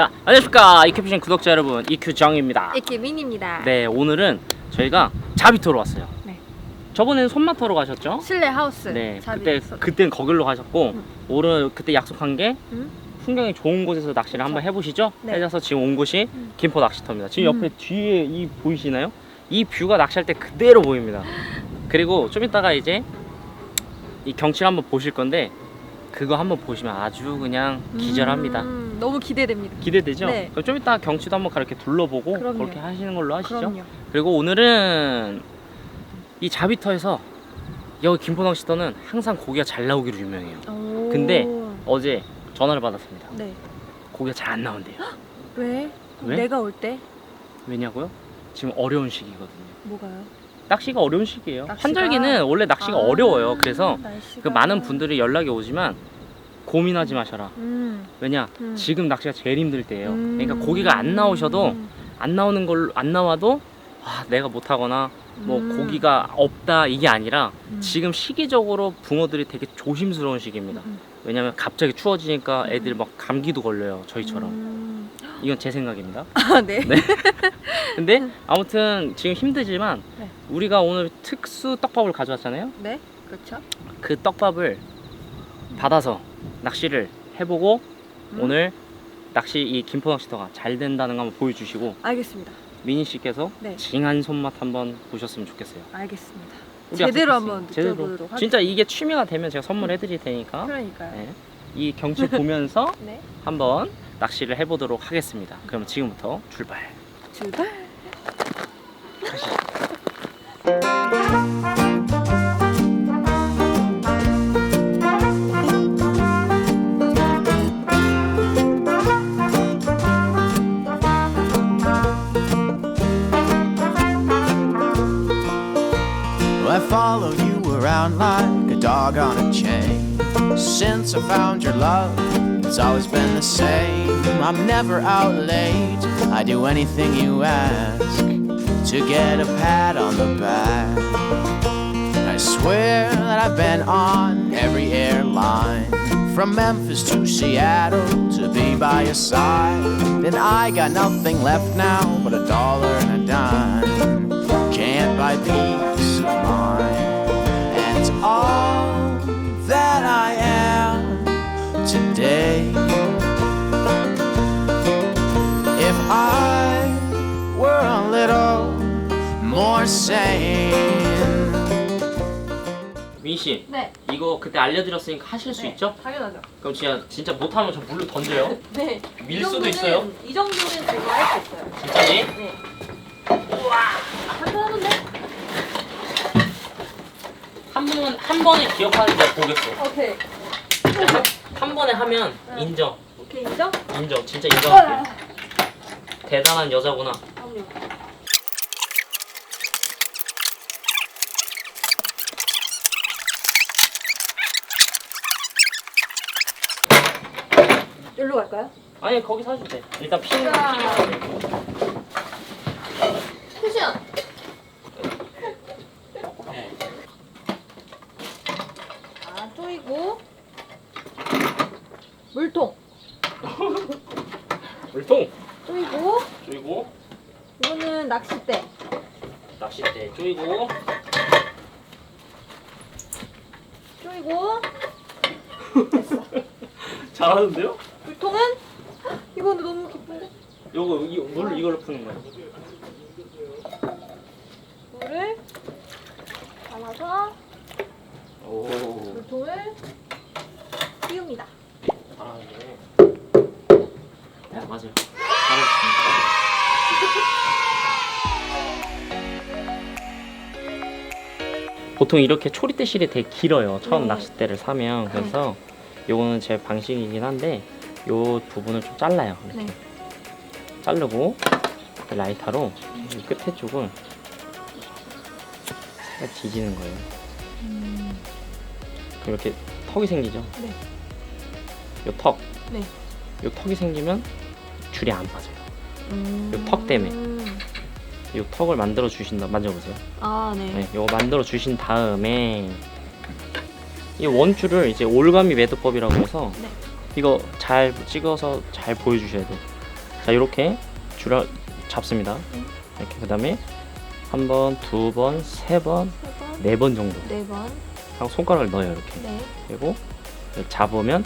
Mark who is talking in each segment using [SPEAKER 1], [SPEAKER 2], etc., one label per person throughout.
[SPEAKER 1] 자, 안녕하십니까 이큐피싱 구독자 여러분 이큐정입니다.
[SPEAKER 2] 에케민입니다.
[SPEAKER 1] 네, 오늘은 저희가 자비토로 왔어요.
[SPEAKER 2] 네.
[SPEAKER 1] 저번에는 손마터로 가셨죠?
[SPEAKER 2] 실내 하우스.
[SPEAKER 1] 네,
[SPEAKER 2] 자비
[SPEAKER 1] 그때
[SPEAKER 2] 있어.
[SPEAKER 1] 그때는 거길로 가셨고
[SPEAKER 2] 음.
[SPEAKER 1] 오늘 그때 약속한 게
[SPEAKER 2] 음?
[SPEAKER 1] 풍경이 좋은 곳에서 낚시를 한번 해보시죠.
[SPEAKER 2] 네.
[SPEAKER 1] 해서 지금 온 곳이
[SPEAKER 2] 음.
[SPEAKER 1] 김포 낚시터입니다. 지금
[SPEAKER 2] 음.
[SPEAKER 1] 옆에 뒤에 이 보이시나요? 이 뷰가 낚시할 때 그대로 보입니다. 그리고 좀 이따가 이제 이 경치를 한번 보실 건데 그거 한번 보시면 아주 그냥 기절합니다.
[SPEAKER 2] 음, 너무 기대됩니다.
[SPEAKER 1] 기대되죠?
[SPEAKER 2] 네.
[SPEAKER 1] 그럼 좀 이따 경치도 한번 그렇게 둘러보고
[SPEAKER 2] 그럼요.
[SPEAKER 1] 그렇게 하시는 걸로 하시죠.
[SPEAKER 2] 그럼요.
[SPEAKER 1] 그리고 오늘은 이 자비터에서 여기 김포낚시터는 항상 고기가 잘 나오기로 유명해요.
[SPEAKER 2] 오.
[SPEAKER 1] 근데 어제 전화를 받았습니다.
[SPEAKER 2] 네.
[SPEAKER 1] 고기가 잘 안 나온대요.
[SPEAKER 2] 왜?
[SPEAKER 1] 왜?
[SPEAKER 2] 내가 올 때
[SPEAKER 1] 왜냐고요? 지금 어려운 시기거든요.
[SPEAKER 2] 뭐가요?
[SPEAKER 1] 낚시가 어려운 시기예요.
[SPEAKER 2] 낚시가?
[SPEAKER 1] 환절기는 원래 낚시가
[SPEAKER 2] 아,
[SPEAKER 1] 어려워요. 그래서
[SPEAKER 2] 날씨가...
[SPEAKER 1] 그 많은 분들이 연락이 오지만 고민하지 마셔라.
[SPEAKER 2] 음.
[SPEAKER 1] 왜냐?
[SPEAKER 2] 음.
[SPEAKER 1] 지금 낚시가 제일 힘들 때예요.
[SPEAKER 2] 음.
[SPEAKER 1] 그러니까 고기가 안 나오셔도
[SPEAKER 2] 음.
[SPEAKER 1] 안 나오는 걸로 안 나와도 아, 내가 못 하거나 뭐
[SPEAKER 2] 음.
[SPEAKER 1] 고기가 없다 이게 아니라
[SPEAKER 2] 음.
[SPEAKER 1] 지금 시기적으로 붕어들이 되게 조심스러운 시기입니다.
[SPEAKER 2] 음.
[SPEAKER 1] 왜냐면 갑자기 추워지니까
[SPEAKER 2] 음.
[SPEAKER 1] 애들이 막 감기도 걸려요. 저희처럼.
[SPEAKER 2] 음.
[SPEAKER 1] 이건 제 생각입니다.
[SPEAKER 2] 아, 네.
[SPEAKER 1] 네. 근데 아무튼 지금 힘들지만
[SPEAKER 2] 네.
[SPEAKER 1] 우리가 오늘 특수 떡밥을 가져왔잖아요.
[SPEAKER 2] 네. 그렇죠.
[SPEAKER 1] 그 떡밥을 받아서 낚시를 해보고
[SPEAKER 2] 음.
[SPEAKER 1] 오늘 낚시 이 김포 낚시터가 잘 된다는 거 한번 보여주시고
[SPEAKER 2] 알겠습니다.
[SPEAKER 1] 미니 씨께서
[SPEAKER 2] 네.
[SPEAKER 1] 징한 손맛 한번 보셨으면 좋겠어요.
[SPEAKER 2] 알겠습니다.
[SPEAKER 1] 우리
[SPEAKER 2] 제대로
[SPEAKER 1] 약속했어요.
[SPEAKER 2] 한번
[SPEAKER 1] 제대로.
[SPEAKER 2] 느껴보도록
[SPEAKER 1] 진짜 이게 취미가 되면 제가 선물해 드릴 테니까
[SPEAKER 2] 그러니까요.
[SPEAKER 1] 네. 이 경치 보면서
[SPEAKER 2] 네.
[SPEAKER 1] 한번 낚시를 해보도록 하겠습니다. 그럼 지금부터 출발.
[SPEAKER 2] 출발.
[SPEAKER 3] I follow you around like a dog on a chain. Since I found your love, it's always been the same. I'm never out late, I do anything you ask to get a pat on the back. I swear that I've been on every airline. From Memphis to Seattle to be by your side. And I got nothing left now but a dollar and a dime. Buy peace of mind. And all that I am today. If I were a little more sane.
[SPEAKER 1] 미니 씨,
[SPEAKER 2] 네.
[SPEAKER 1] 이거 그때 알려드렸으니까 하실 수
[SPEAKER 2] 네.
[SPEAKER 1] 있죠?
[SPEAKER 2] 당연하죠.
[SPEAKER 1] 그럼 진짜 진짜 못하면 저 물로 던져요.
[SPEAKER 2] 네.
[SPEAKER 1] 밀
[SPEAKER 2] 이
[SPEAKER 1] 수도
[SPEAKER 2] 정도는-
[SPEAKER 1] 있어요.
[SPEAKER 2] 이 정도는 제가 할 수 있어요.
[SPEAKER 1] 진짜니?
[SPEAKER 2] 네. 우와. 한잔하는데?
[SPEAKER 1] 한 번은 한 번에 기억하는 게 보겠어.
[SPEAKER 2] 오케이.
[SPEAKER 1] 한, 한 번에 하면 인정,
[SPEAKER 2] 오케이 인정?
[SPEAKER 1] 인정, 진짜 인정할게. 대단한 여자구나.
[SPEAKER 2] 그럼요. 여기로 갈까요?
[SPEAKER 1] 아니 거기 사도 돼. 일단 핀
[SPEAKER 2] 자.
[SPEAKER 1] 핀이
[SPEAKER 2] 쿠션. 아, 쪼이고 물통.
[SPEAKER 1] 물통
[SPEAKER 2] 쪼이고
[SPEAKER 1] 조이고
[SPEAKER 2] 이거는 낚싯대.
[SPEAKER 1] 낚싯대 조이고
[SPEAKER 2] 쪼이고
[SPEAKER 1] 잘하는데요?
[SPEAKER 2] 물통은 이거는 너무 기쁜데.
[SPEAKER 1] 요거 이, 물 이걸로 푸는 거야.
[SPEAKER 2] 물을 담아서
[SPEAKER 1] 오
[SPEAKER 2] 물통을 띄웁니다.
[SPEAKER 1] 잘하네. 네 맞아요. 보통 이렇게 초리대 실이 되게 길어요. 처음
[SPEAKER 2] 네.
[SPEAKER 1] 낚싯대를 사면 그래서 요거는 제 방식이긴 한데 요 부분을 좀 잘라요. 이렇게
[SPEAKER 2] 네.
[SPEAKER 1] 자르고 이 라이터로 이 끝에 쪽을 살짝 뒤지는 거예요.
[SPEAKER 2] 음,
[SPEAKER 1] 그럼 이렇게 턱이 생기죠.
[SPEAKER 2] 네.
[SPEAKER 1] 요 턱,
[SPEAKER 2] 네.
[SPEAKER 1] 요 턱이 생기면 줄이 안 빠져요.
[SPEAKER 2] 음.
[SPEAKER 1] 요턱 때문에. 요 턱을 만들어 주신다. 만져보세요.
[SPEAKER 2] 아, 네.
[SPEAKER 1] 네, 요거 만들어 주신 다음에 이 원줄을 이제 올가미 매듭법이라고 해서
[SPEAKER 2] 네.
[SPEAKER 1] 이거 잘 찍어서 잘 보여주셔야 돼요. 자 이렇게 줄을 잡습니다. 이렇게 그다음에 한 번, 두 번, 세 번,
[SPEAKER 2] 세 번,
[SPEAKER 1] 네 번 정도
[SPEAKER 2] 네 번.
[SPEAKER 1] 하고 손가락을 넣어요 이렇게.
[SPEAKER 2] 네.
[SPEAKER 1] 그리고 잡으면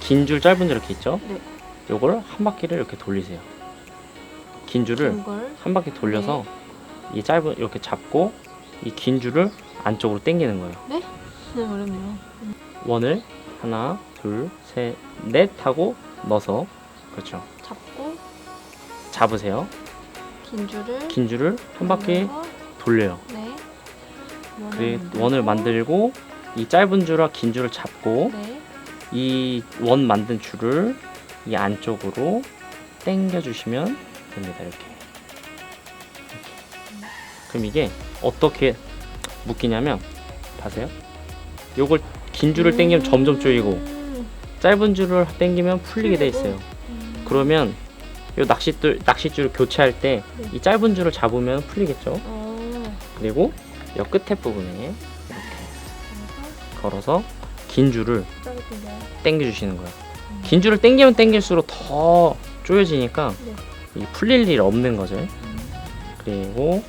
[SPEAKER 1] 긴 줄 짧은 줄 이렇게 있죠?
[SPEAKER 2] 네.
[SPEAKER 1] 요걸 한 바퀴를 이렇게 돌리세요. 긴 줄을 한 바퀴 돌려서 이 짧은 이렇게 잡고 이 긴 줄을 안쪽으로 당기는 거예요.
[SPEAKER 2] 네, 어렵네요.
[SPEAKER 1] 원을 하나, 둘, 셋, 넷 하고 넣어서 그렇죠.
[SPEAKER 2] 잡고
[SPEAKER 1] 잡으세요.
[SPEAKER 2] 긴 줄을
[SPEAKER 1] 긴 줄을 한 바퀴
[SPEAKER 2] 돌려서,
[SPEAKER 1] 돌려요.
[SPEAKER 2] 네. 원을
[SPEAKER 1] 그
[SPEAKER 2] 만들고,
[SPEAKER 1] 원을 만들고 이 짧은 줄과 긴 줄을 잡고
[SPEAKER 2] 네.
[SPEAKER 1] 이 원 만든 줄을 이 안쪽으로 당겨 주시면 됩니다. 이렇게. 이렇게. 그럼 이게 어떻게 묶이냐면 봐세요. 요걸 긴 줄을 당기면 점점 조이고
[SPEAKER 2] 음,
[SPEAKER 1] 짧은 줄을 당기면 풀리게 돼 있어요.
[SPEAKER 2] 음.
[SPEAKER 1] 그러면 요 낚싯줄 낚싯줄을 교체할 때이
[SPEAKER 2] 네.
[SPEAKER 1] 짧은 줄을 잡으면 풀리겠죠.
[SPEAKER 2] 어,
[SPEAKER 1] 그리고 요 끝에 부분에 이렇게 걸어서 긴 줄을? 당겨 주시는 거예요. 긴 줄을 당기면 당길수록 더 조여지니까
[SPEAKER 2] 네.
[SPEAKER 1] 이 풀릴 일 없는 거죠. 그리고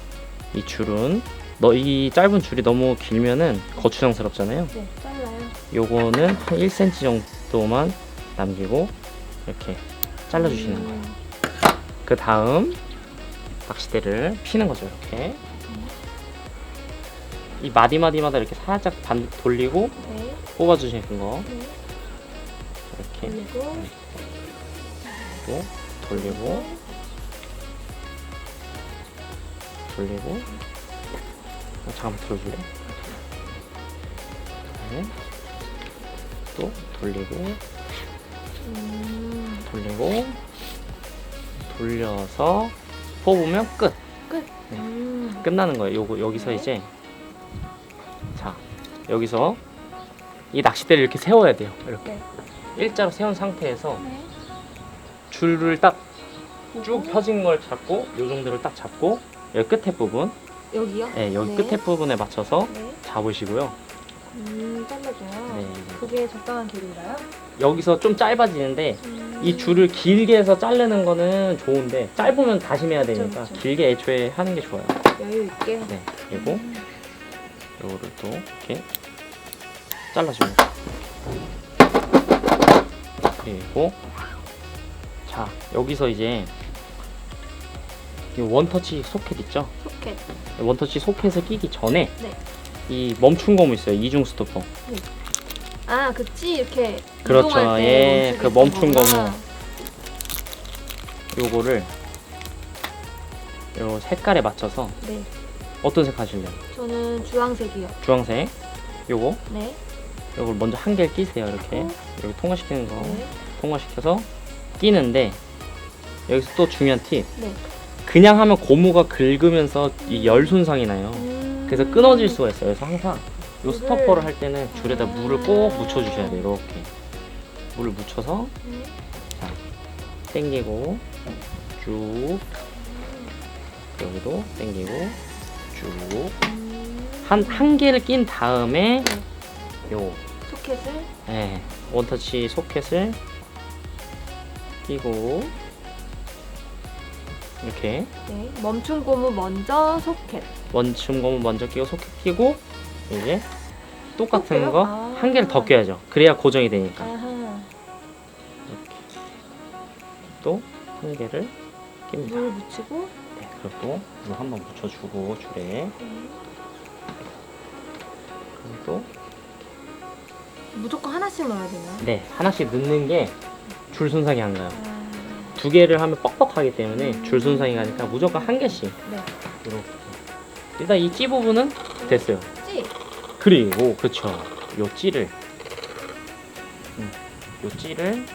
[SPEAKER 1] 이 줄은 너 이 짧은 줄이 너무 길면은 거추장스럽잖아요.
[SPEAKER 2] 네, 잘라요.
[SPEAKER 1] 요거는 한 1cm 정도만 남기고 이렇게 잘라 주시는 거예요.
[SPEAKER 2] 음,
[SPEAKER 1] 그 다음 낚싯대를 피는 거죠 이렇게 이 마디 마디마다 이렇게 살짝 반 돌리고
[SPEAKER 2] 네,
[SPEAKER 1] 뽑아 주시는 거
[SPEAKER 2] 네.
[SPEAKER 1] 이렇게
[SPEAKER 2] 그리고
[SPEAKER 1] 또 돌리고 돌리고 어, 잠깐만 들어줄래? 그다음에 또 돌리고
[SPEAKER 2] 음,
[SPEAKER 1] 돌리고 돌려서 뽑으면 끝
[SPEAKER 2] 끝.
[SPEAKER 1] 네.
[SPEAKER 2] 음,
[SPEAKER 1] 끝나는 거예요. 요거 여기서
[SPEAKER 2] 네.
[SPEAKER 1] 이제 자 여기서 이 낚싯대를 이렇게 세워야 돼요. 이렇게
[SPEAKER 2] 네.
[SPEAKER 1] 일자로 세운 상태에서
[SPEAKER 2] 네.
[SPEAKER 1] 줄을 딱 쭉 펴진 걸 잡고 요 정도를 딱 잡고 여기 끝에 부분,
[SPEAKER 2] 여기요?
[SPEAKER 1] 네 여기
[SPEAKER 2] 네.
[SPEAKER 1] 끝에 부분에 맞춰서
[SPEAKER 2] 네.
[SPEAKER 1] 잡으시고요.
[SPEAKER 2] 음, 잘라줘요.
[SPEAKER 1] 네
[SPEAKER 2] 그게 적당한 길인가요?
[SPEAKER 1] 여기서 좀 짧아지는데
[SPEAKER 2] 음,
[SPEAKER 1] 이 줄을 길게 해서 자르는 거는 좋은데 짧으면 다시 매야
[SPEAKER 2] 그쵸,
[SPEAKER 1] 되니까
[SPEAKER 2] 그쵸.
[SPEAKER 1] 길게 애초에 하는 게 좋아요.
[SPEAKER 2] 여유 있게.
[SPEAKER 1] 네 그리고
[SPEAKER 2] 음,
[SPEAKER 1] 요거를 또 이렇게 잘라주면 그리고 자 여기서 이제 이 원터치 소켓 있죠
[SPEAKER 2] 소켓.
[SPEAKER 1] 원터치 소켓을 끼기 전에
[SPEAKER 2] 네.
[SPEAKER 1] 이 멈춘 고무 있어요 이중 스토퍼
[SPEAKER 2] 아, 그치 이렇게
[SPEAKER 1] 그렇죠.
[SPEAKER 2] 이동할 때
[SPEAKER 1] 예,
[SPEAKER 2] 멈추게
[SPEAKER 1] 그 멈춘
[SPEAKER 2] 거구나.
[SPEAKER 1] 요거를 요 색깔에 맞춰서
[SPEAKER 2] 네.
[SPEAKER 1] 어떤 색 하실래요
[SPEAKER 2] 저는 주황색이요.
[SPEAKER 1] 주황색 요거
[SPEAKER 2] 네.
[SPEAKER 1] 요걸 먼저 한 개를 끼세요 이렇게
[SPEAKER 2] 어?
[SPEAKER 1] 여기 통과시키는 거
[SPEAKER 2] 네.
[SPEAKER 1] 통과시켜서 끼는데 여기서 또 중요한 팁
[SPEAKER 2] 네.
[SPEAKER 1] 그냥 하면 고무가 긁으면서 이 열 손상이 나요.
[SPEAKER 2] 음,
[SPEAKER 1] 그래서 끊어질 수가 있어요 그래서 항상. 요
[SPEAKER 2] 물을-
[SPEAKER 1] 스토퍼를 할 때는 줄에다
[SPEAKER 2] 아.
[SPEAKER 1] 물을 꼭 묻혀 주셔야 돼요 이렇게. 물을 묻혀서.
[SPEAKER 2] 네.
[SPEAKER 1] 당기고 쭉. 여기도 당기고 쭉. 한
[SPEAKER 2] 음,
[SPEAKER 1] 한 개를 낀 다음에 요.
[SPEAKER 2] 소켓을?
[SPEAKER 1] 예, 원터치 소켓을 끼고 이렇게
[SPEAKER 2] 네. 멈춘 고무 먼저 소켓.
[SPEAKER 1] 원춤 고무 먼저 끼고 소켓 끼고 이제 똑같은
[SPEAKER 2] 껴요?
[SPEAKER 1] 거
[SPEAKER 2] 아.
[SPEAKER 1] 한 개를 더 껴야죠. 그래야 고정이 되니까
[SPEAKER 2] 아하.
[SPEAKER 1] 이렇게 또한 개를 낍니다.
[SPEAKER 2] 물 묻히고.
[SPEAKER 1] 네, 그리고 또물 한번 묻혀주고 줄에
[SPEAKER 2] 네.
[SPEAKER 1] 그리고 또
[SPEAKER 2] 무조건 하나씩 넣어야 되나요?
[SPEAKER 1] 네, 하나씩 넣는 게 줄 손상이 안 가요.
[SPEAKER 2] 아,
[SPEAKER 1] 두 개를 하면 뻑뻑하기 때문에
[SPEAKER 2] 음.
[SPEAKER 1] 줄 손상이 가니까 무조건 한 개씩
[SPEAKER 2] 네.
[SPEAKER 1] 이렇게 일단 이 찌 부분은 됐어요.
[SPEAKER 2] 찌.
[SPEAKER 1] 그리고 그쵸 요 찌를 음, 요 찌를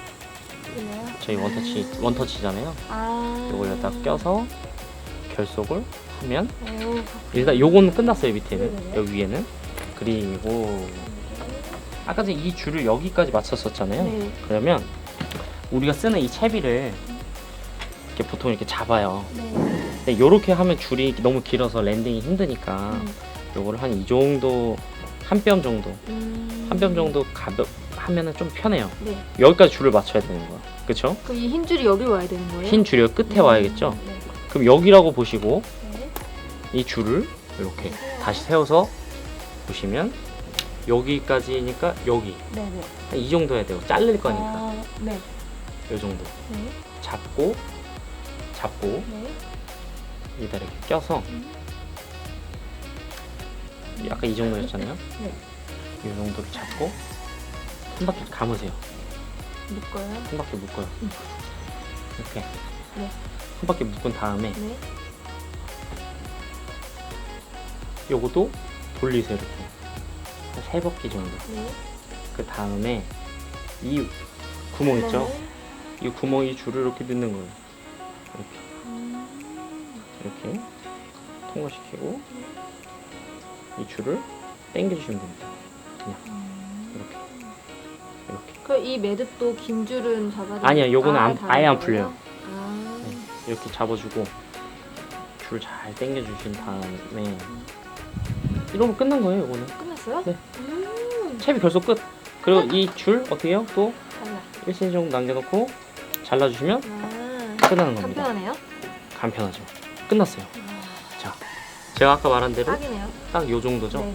[SPEAKER 2] 이거요?
[SPEAKER 1] 저희 원터치 원터치잖아요.
[SPEAKER 2] 아.
[SPEAKER 1] 요걸 여기다 껴서 결속을 하면
[SPEAKER 2] 오,
[SPEAKER 1] 일단 요거는 끝났어요 밑에는
[SPEAKER 2] 네네네.
[SPEAKER 1] 여기 위에는 그리고 아까 전에 이 줄을 여기까지 맞췄었잖아요.
[SPEAKER 2] 네.
[SPEAKER 1] 그러면 우리가 쓰는 이 채비를 이렇게 보통 이렇게 잡아요.
[SPEAKER 2] 네.
[SPEAKER 1] 근데 요렇게 하면 줄이 너무 길어서 랜딩이 힘드니까
[SPEAKER 2] 음.
[SPEAKER 1] 요거를 한 이 정도 한 뼘 정도
[SPEAKER 2] 음.
[SPEAKER 1] 한 뼘 정도 가볍 하면은 좀 편해요.
[SPEAKER 2] 네.
[SPEAKER 1] 여기까지 줄을 맞춰야 되는 거야. 그쵸?
[SPEAKER 2] 그럼 이 흰 줄이 여기 와야 되는 거예요?
[SPEAKER 1] 흰 줄이 끝에 와야겠죠?
[SPEAKER 2] 음, 네.
[SPEAKER 1] 그럼 여기라고 보시고
[SPEAKER 2] 네.
[SPEAKER 1] 이 줄을 이렇게 다시 세워서 보시면 여기까지니까 여기
[SPEAKER 2] 네. 네.
[SPEAKER 1] 한이 정도 해야 돼요. 자를 거니까
[SPEAKER 2] 아, 네.
[SPEAKER 1] 이 정도
[SPEAKER 2] 네.
[SPEAKER 1] 잡고 잡고
[SPEAKER 2] 네.
[SPEAKER 1] 여기다 이렇게 껴서
[SPEAKER 2] 음.
[SPEAKER 1] 약간 이 정도였잖아요.
[SPEAKER 2] 네.
[SPEAKER 1] 이 정도를 잡고 한 바퀴 감으세요.
[SPEAKER 2] 묶어요.
[SPEAKER 1] 한 바퀴 묶어요.
[SPEAKER 2] 음.
[SPEAKER 1] 이렇게
[SPEAKER 2] 네.
[SPEAKER 1] 한 바퀴 묶은 다음에
[SPEAKER 2] 네.
[SPEAKER 1] 요것도 돌리세요 이렇게 한 세 바퀴 정도.
[SPEAKER 2] 네.
[SPEAKER 1] 그 다음에 이 구멍 있죠? 이 구멍 이 줄을 이렇게 넣는 거예요. 이렇게
[SPEAKER 2] 음.
[SPEAKER 1] 이렇게 통과시키고 이 줄을 당겨주시면 됩니다. 이렇게 이렇게
[SPEAKER 2] 그럼 이 매듭도 긴 줄은 잡아야
[SPEAKER 1] 아니야, 요거는 안-
[SPEAKER 2] 다른
[SPEAKER 1] 아예 안? 풀려요.
[SPEAKER 2] 아.
[SPEAKER 1] 네, 이렇게 잡아주고 줄 잘 당겨주신 다음에 이러면 끝난 거예요. 이거는
[SPEAKER 2] 끝났어요?
[SPEAKER 1] 네.
[SPEAKER 2] 음.
[SPEAKER 1] 채비 결속 끝. 그리고 이 줄 어떻게 해요? 또
[SPEAKER 2] 달라.
[SPEAKER 1] 1cm 정도 남겨놓고 잘라주시면
[SPEAKER 2] 아.
[SPEAKER 1] 끝나는 겁니다.
[SPEAKER 2] 간편하네요.
[SPEAKER 1] 간편하죠. 끝났어요.
[SPEAKER 2] 아,
[SPEAKER 1] 자, 제가 아까 말한 대로
[SPEAKER 2] 딱이네요.
[SPEAKER 1] 딱 요 정도죠.
[SPEAKER 2] 네네.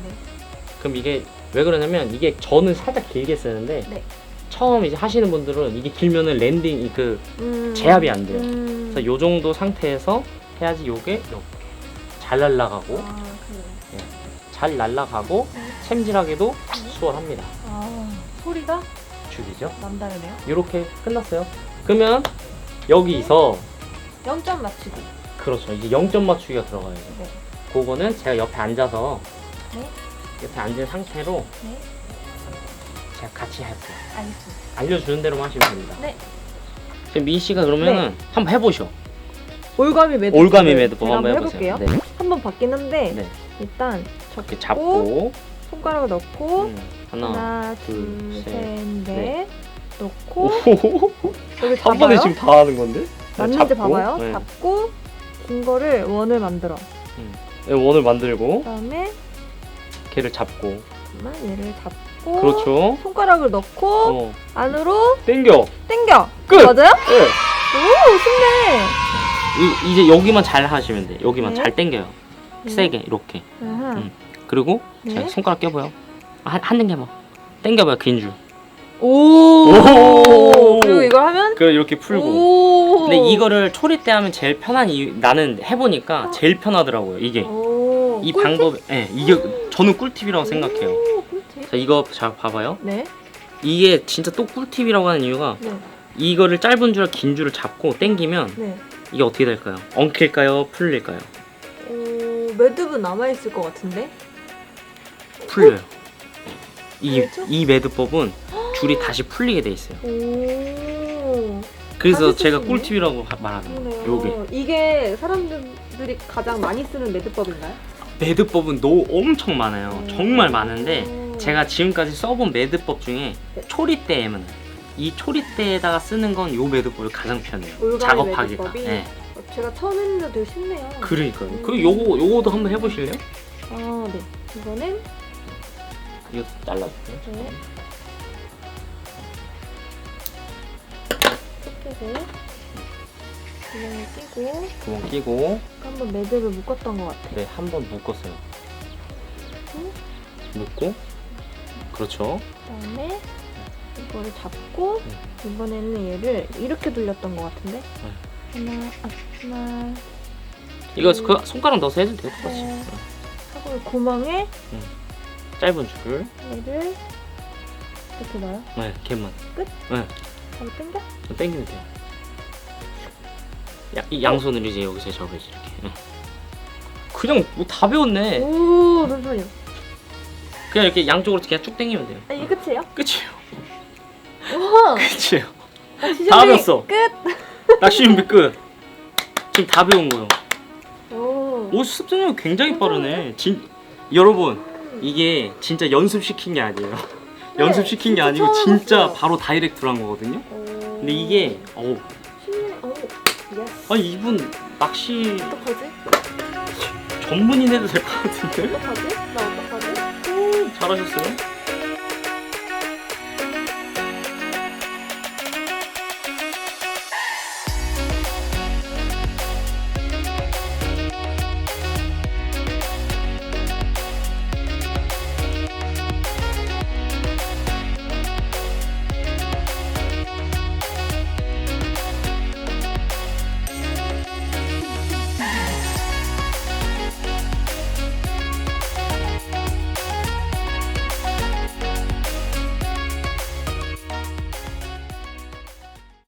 [SPEAKER 1] 그럼 이게 왜 그러냐면 이게 저는 살짝 길게 쓰는데
[SPEAKER 2] 네.
[SPEAKER 1] 처음 이제 하시는 분들은 이게 길면은 랜딩 이 그
[SPEAKER 2] 음.
[SPEAKER 1] 제압이 안 돼요.
[SPEAKER 2] 음.
[SPEAKER 1] 그래서 요 정도 상태에서 해야지 요게 이렇게 잘 날아가고
[SPEAKER 2] 아, 그래요.
[SPEAKER 1] 잘 날아가고
[SPEAKER 2] 네.
[SPEAKER 1] 챔질하기도 수월합니다.
[SPEAKER 2] 아, 소리가
[SPEAKER 1] 죽이죠.
[SPEAKER 2] 남다르네요.
[SPEAKER 1] 이렇게 끝났어요. 그러면 여기서
[SPEAKER 2] 0점 맞추기.
[SPEAKER 1] 그렇죠. 이제 0점 맞추기가 들어가야죠.
[SPEAKER 2] 네.
[SPEAKER 1] 그거는 제가 옆에 앉아서
[SPEAKER 2] 네.
[SPEAKER 1] 옆에 앉은 상태로
[SPEAKER 2] 네.
[SPEAKER 1] 제가 같이 할게요.
[SPEAKER 2] 알겠습니다.
[SPEAKER 1] 알려주는 대로만 하시면 됩니다.
[SPEAKER 2] 네.
[SPEAKER 1] 지금 민 씨가 그러면은 한번 해보셔.
[SPEAKER 2] 올가미 매듭.
[SPEAKER 1] 올가미 매듭법
[SPEAKER 2] 제가
[SPEAKER 1] 한번
[SPEAKER 2] 해볼게요.
[SPEAKER 1] 해보세요. 네.
[SPEAKER 2] 한번 받긴 한데
[SPEAKER 1] 네.
[SPEAKER 2] 일단
[SPEAKER 1] 이렇게 잡고
[SPEAKER 2] 손가락을 넣고
[SPEAKER 1] 음, 하나,
[SPEAKER 2] 하나,
[SPEAKER 1] 둘,
[SPEAKER 2] 둘,
[SPEAKER 1] 셋,
[SPEAKER 2] 셋, 넷
[SPEAKER 1] 넷.
[SPEAKER 2] 넣고
[SPEAKER 1] 오,
[SPEAKER 2] 여기
[SPEAKER 1] 한 번에
[SPEAKER 2] 잡아요.
[SPEAKER 1] 지금 다 하는 건데?
[SPEAKER 2] 맞는지 봐봐요.
[SPEAKER 1] 네.
[SPEAKER 2] 잡고 긴 거를 원을 만들어.
[SPEAKER 1] 네, 원을 만들고
[SPEAKER 2] 그다음에
[SPEAKER 1] 걔를 잡고
[SPEAKER 2] 잠깐만 얘를 잡고
[SPEAKER 1] 그렇죠.
[SPEAKER 2] 손가락을 넣고
[SPEAKER 1] 어,
[SPEAKER 2] 안으로
[SPEAKER 1] 땡겨.
[SPEAKER 2] 당겨.
[SPEAKER 1] 끝!
[SPEAKER 2] 맞아요?
[SPEAKER 1] 네.
[SPEAKER 2] 오 쉽네.
[SPEAKER 1] 이, 이제 여기만 잘 하시면 돼. 여기만
[SPEAKER 2] 네.
[SPEAKER 1] 잘 당겨요.
[SPEAKER 2] 네.
[SPEAKER 1] 세게 이렇게.
[SPEAKER 2] 아하.
[SPEAKER 1] 음. 그리고
[SPEAKER 2] 네.
[SPEAKER 1] 자, 손가락 껴봐요. 한, 한 당겨봐. 당겨봐요 긴 줄.
[SPEAKER 2] 오.
[SPEAKER 1] 오.
[SPEAKER 2] 그리고 이걸 하면
[SPEAKER 1] 그래 이렇게 풀고.
[SPEAKER 2] 오.
[SPEAKER 1] 근데 이거를 초리 때 하면 제일 편한 이유 나는 해보니까 제일 편하더라고요. 이게
[SPEAKER 2] 오.
[SPEAKER 1] 이
[SPEAKER 2] 꿀팁?
[SPEAKER 1] 방법, 예, 이게 저는 꿀팁이라고 생각해요.
[SPEAKER 2] 오, 꿀팁.
[SPEAKER 1] 자 이거 잘 봐봐요.
[SPEAKER 2] 네.
[SPEAKER 1] 이게 진짜 또 꿀팁이라고 하는 이유가
[SPEAKER 2] 네.
[SPEAKER 1] 이거를 짧은 줄을 긴 줄을 잡고 당기면
[SPEAKER 2] 네.
[SPEAKER 1] 이게 어떻게 될까요? 엉킬까요? 풀릴까요?
[SPEAKER 2] 오, 매듭은 남아 있을 것 같은데.
[SPEAKER 1] 풀려요. 이,
[SPEAKER 2] 그렇죠?
[SPEAKER 1] 이 매듭법은 줄이 다시 풀리게 돼 있어요.
[SPEAKER 2] 오.
[SPEAKER 1] 그래서
[SPEAKER 2] 다시
[SPEAKER 1] 제가? 꿀팁이라고 하- 말하는 거예요.
[SPEAKER 2] 그러네요.
[SPEAKER 1] 요게
[SPEAKER 2] 이게 사람들이 가장 많이 쓰는 매듭법인가요?
[SPEAKER 1] 매듭법은 너 엄청 많아요.
[SPEAKER 2] 음.
[SPEAKER 1] 정말 많은데
[SPEAKER 2] 오.
[SPEAKER 1] 제가 지금까지 써본 매듭법 중에
[SPEAKER 2] 네.
[SPEAKER 1] 초리대에만 이 초리대에다가 쓰는 건 요 매듭법이 가장 편해요.
[SPEAKER 2] 올가미
[SPEAKER 1] 작업하기가.
[SPEAKER 2] 매듭법이?
[SPEAKER 1] 네.
[SPEAKER 2] 어, 제가 처음 했는데 되게 쉽네요.
[SPEAKER 1] 그러니까요.
[SPEAKER 2] 음.
[SPEAKER 1] 그 요거 요거도 한번 해보실래요?
[SPEAKER 2] 아, 네. 이거는
[SPEAKER 1] 이거 잘라줄게요.
[SPEAKER 2] 네. 포켓을 구멍을 끼고
[SPEAKER 1] 구멍 끼고
[SPEAKER 2] 한번 매듭을 묶었던 것 같아.
[SPEAKER 1] 네 한 번 묶었어요.
[SPEAKER 2] 음.
[SPEAKER 1] 묶고 그렇죠.
[SPEAKER 2] 그다음에 이거를 잡고
[SPEAKER 1] 네.
[SPEAKER 2] 이번에는 얘를 이렇게 돌렸던 것 같은데 하나, 아, 하나,
[SPEAKER 1] 이거
[SPEAKER 2] 둘,
[SPEAKER 1] 그 손가락 넣어서 해도 돼요. 똑같이.
[SPEAKER 2] 네. 하고 구멍에
[SPEAKER 1] 짧은 줄을
[SPEAKER 2] 얘를 이렇게 넣어요.
[SPEAKER 1] 네 걔만
[SPEAKER 2] 바로 당겨.
[SPEAKER 1] 당기면 돼요. 야, 이 양손으로 이제 여기서 접어야지 이렇게. 응. 그냥 뭐 다 배웠네.
[SPEAKER 2] 오, 잠시만요.
[SPEAKER 1] 그냥 이렇게 양쪽으로 그냥 쭉 당기면 돼요.
[SPEAKER 2] 아, 이게 끝이에요?
[SPEAKER 1] 끝이에요.
[SPEAKER 2] 우와!
[SPEAKER 1] 끝이에요.
[SPEAKER 2] 아,
[SPEAKER 1] 다 배웠어.
[SPEAKER 2] 끝!
[SPEAKER 1] 낚시 준비 끝. 지금 다 배운 거예요.
[SPEAKER 2] 오.
[SPEAKER 1] 오 습득력이 굉장히 빠르네. 진 여러분 이게 진짜 연습 시킨 게 아니에요.
[SPEAKER 2] 네,
[SPEAKER 1] 연습 시킨 게 아니고
[SPEAKER 2] 처음
[SPEAKER 1] 진짜. 바로 다이렉트로 한 거거든요.
[SPEAKER 2] 오.
[SPEAKER 1] 근데 이게 어우.
[SPEAKER 2] 오. 예스.
[SPEAKER 1] 아니 이분 낚시
[SPEAKER 2] 어떡하지?
[SPEAKER 1] 전문인 해도 될 것 같은데
[SPEAKER 2] 어떡하지? 나 어떡하지?
[SPEAKER 1] 잘하셨어요.